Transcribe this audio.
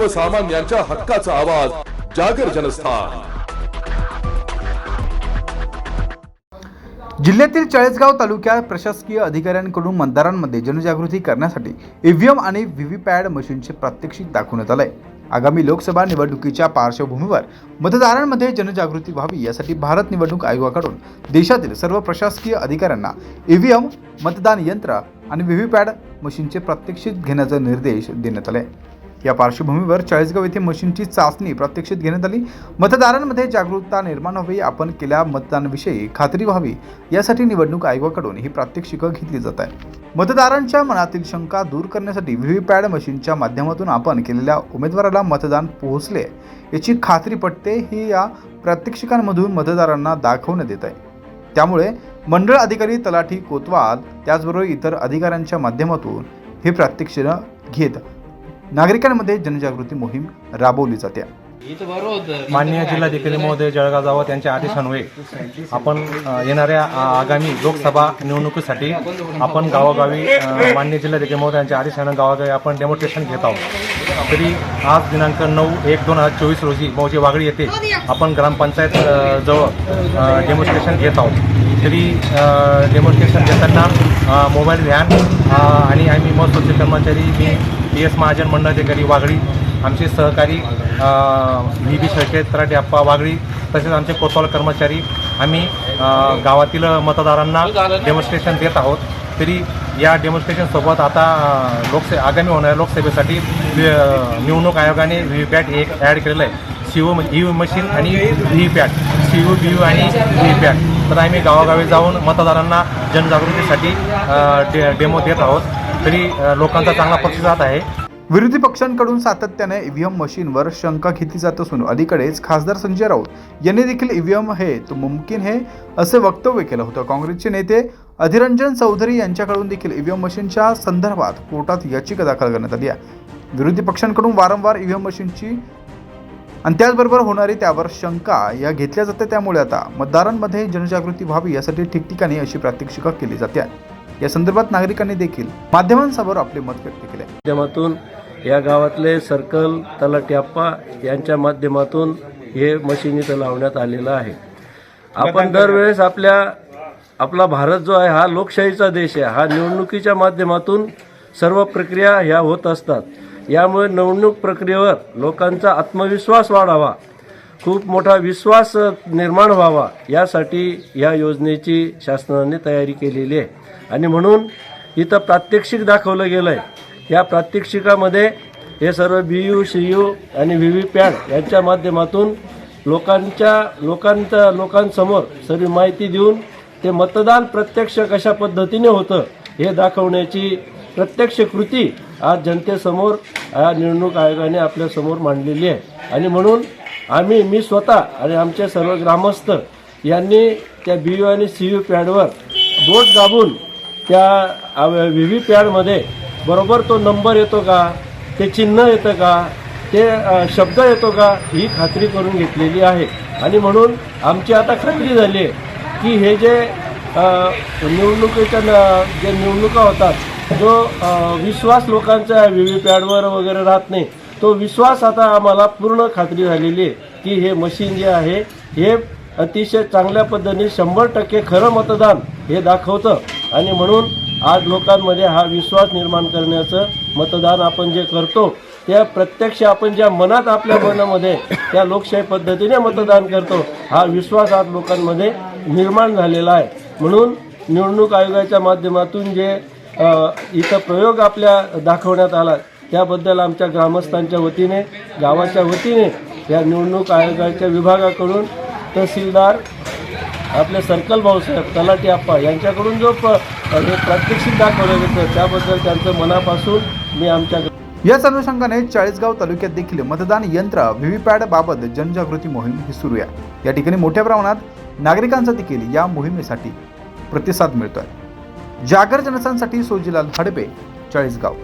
सर्वसामान्यांच्या हक्काचा आवाज जागर जनस्थान. जिल्ह्यातील चाळीसगाव तालुक्यात प्रशासकीय अधिकाऱ्यांकडून मतदारांमध्ये जनजागृती करण्यासाठी ईव्हीएम आणि व्हीव्हीपॅड मशीनचे प्रात्यक्षिक दाखवण्यात आलंय. आगामी लोकसभा निवडणुकीच्या पार्श्वभूमीवर मतदारांमध्ये जनजागृती व्हावी यासाठी भारत निवडणूक आयोगाकडून देशातील सर्व प्रशासकीय अधिकाऱ्यांना ईव्हीएम मतदान यंत्र आणि व्हीव्हीपॅड मशीनचे प्रात्यक्षिक घेण्याचा निर्देश देण्यात आले. या पार्श्वभूमीवर चाळीसगाव येथे मशीनची चाचणी प्रात्यक्षिक घेण्यात आली. मतदारांमध्ये जागरूकता निर्माण व्हावी आपण केल्या मतदानाविषयी खात्री व्हावी यासाठी निवडणूक आयोगाकडून ही प्रात्यक्षिकं घेतली जात आहे मतदारांच्या मनातील शंका दूर करण्यासाठी व्हीव्हीपॅट मशीनच्या माध्यमातून आपण केलेल्या उमेदवाराला मतदान पोहोचले याची खात्री पटते ही या प्रात्यक्षिकांमधून मतदारांना दाखवण्यात येत आहे. त्यामुळे मंडळ अधिकारी तलाठी कोतवाल त्याचबरोबर इतर अधिकाऱ्यांच्या माध्यमातून हे प्रात्यक्षिक घेत नागरिकांमध्ये जनजागृती मोहीम राबवली जाते. माननीय जिल्हाधिकारी महोदय जळगाव जावत यांच्या आदेशान्वये आपण येणाऱ्या आगामी लोकसभा निवडणुकीसाठी आपण गावोगावी अ, माननीय जिल्हाधिकारी महोदय यांच्या आदेशानं गावोगावी आपण डेमॉन्स्ट्रेशन घेत आहोत. तरी आज दिनांक नऊ एक दोन हजार चोवीस रोजी मौजे वागळी येथे आपण ग्रामपंचायत जवळ डेमॉन्स्ट्रेशन घेत आहोत. तरी डेमॉन्स्ट्रेशन घेताना मोबाईल व्हॅन आणि आम्ही महसूलचे कर्मचारी मी पी एस महाजन मंडळाधिकारी वागळी आमचे सहकारी व्ही बी शेळके तराटे अप्पा वागळी तसेच आमचे कोतवाल कर्मचारी आम्ही गावातील मतदारांना डेमॉन्स्ट्रेशन देत आहोत. तरी या डेमॉन्स्ट्रेशनसोबत आता लोकसे आगामी होणाऱ्या लोकसभेसाठी निवडणूक आयोगाने व्ही पॅट एक ॲड केलेलं आहे. सी ओ ई मशीन आणि V PAT. C U B U आणि व्ही पॅट. तर आम्ही गावागावी जाऊन मतदारांना जनजागृतीसाठी डे डेमो देत आहोत. तरी लोकांचा चांगला प्रतिसाद आहे. विरोधी पक्षांकडून सातत्याने ईव्हीएम मशीनवर शंका घेतली जात असून अलीकडेच खासदार संजय राऊत यांनी देखील ईव्हीएम हे तो मुमकिन हे असे वक्तव्य केलं होतं. काँग्रेसचे नेते अधिरंजन चौधरी यांच्याकडून देखील ईव्हीएम मशीनच्या संदर्भात कोर्टात याचिका दाखल करण्यात आली आहे. विरोधी पक्षांकडून वारंवार ईव्हीएम मशीनची आणि त्याचबरोबर होणारी त्यावर शंका या घेतल्या जाते त्यामुळे आता मतदारांमध्ये जनजागृती व्हावी यासाठी ठिकठिकाणी अशी प्रात्यक्षिका केली जाते या संदर्भात नागरिकांनी देखील माध्यमांसमोर आपले मत व्यक्त केले. माध्यमातून या गावातले सर्कल तलाट्याप्पा यांच्या माध्यमातून हे मशीन इथं लावण्यात आलेलं आहे. आपण दरवेळेस आपल्या आपला भारत जो आहे हा लोकशाहीचा देश आहे. हा निवडणुकीच्या माध्यमातून सर्व प्रक्रिया ह्या होत असतात. यामुळे निवडणूक प्रक्रियेवर लोकांचा आत्मविश्वास वाढावा. खूप मोठा विश्वास निर्माण व्हावा यासाठी या योजनेची शासनाने तयारी केलेली आहे. आणि म्हणून इथं प्रात्यक्षिक दाखवलं गेलं आहे या प्रात्यक्षिकामध्ये हे सर्व बी यू सी यू आणि व्ही व्ही पॅड यांच्या माध्यमातून लोकांच्या लोकांच्या लोकांसमोर सर्व माहिती देऊन ते मतदान प्रत्यक्ष कशा पद्धतीने होतं हे दाखवण्याची प्रत्यक्ष कृती आज जनतेसमोर या निवडणूक आयोगाने आपल्यासमोर मांडलेली आहे. आणि म्हणून आम्ही मी स्वतः आणि आमचे सर्व ग्रामस्थ यांनी त्या बी यू आणि सी यू पॅडवर बोट दाबून त्या व्ही व्ही पॅडमध्ये बरोबर तो नंबर येतो का ते चिन्ह येतं का ते शब्द येतो का ही खात्री करून घेतलेली आहे. आणि म्हणून आमची आता खात्री झाली आहे की हे जे निवडणुकीच्या न- जे निवडणुका होतात जो विश्वास लोकांचा व्ही व्ही पॅडवर वगैरे राहत नाही तो विश्वास आता आम्हाला पूर्ण खात्री झालेली आहे की हे मशीन जे आहे हे अतिशय चांगल्या पद्धतीने शंभर टक्के खरं मतदान हे दाखवतं. आणि म्हणून आज लोकांमध्ये हा विश्वास निर्माण करण्याचं मतदान आपण जे करतो त्या प्रत्यक्ष आपण ज्या मनात आपल्या मनामध्ये त्या लोकशाही पद्धतीने मतदान करतो हा विश्वास आज लोकांमध्ये निर्माण झालेला आहे. म्हणून निवडणूक आयोगाच्या माध्यमातून जे इथं प्रयोग आपल्या दाखवण्यात आला त्याबद्दल आमच्या ग्रामस्थांच्या वतीने गावाच्या वतीने या निवडणूक आयोगाच्या विभागाकडून तहसीलदार आपले सर्कल भाऊसाहेब तलाटी आप्पा यांच्याकडून जो प- प्रात्यक्षिक दाखवलं गेलं त्याबद्दल त्यांचं मनापासून मी आमच्या याच अनुषंगाने चाळीसगाव तालुक्यात देखील मतदान यंत्र व्हीव्हीपॅड बाबत जनजागृती मोहीम ही सुरू आहे. या ठिकाणी मोठ्या प्रमाणात नागरिकांचा देखील या मोहिमेसाठी प्रतिसाद मिळतोय. जागर जनसांसाठी सोजीलाल हडपे चाळीसगाव.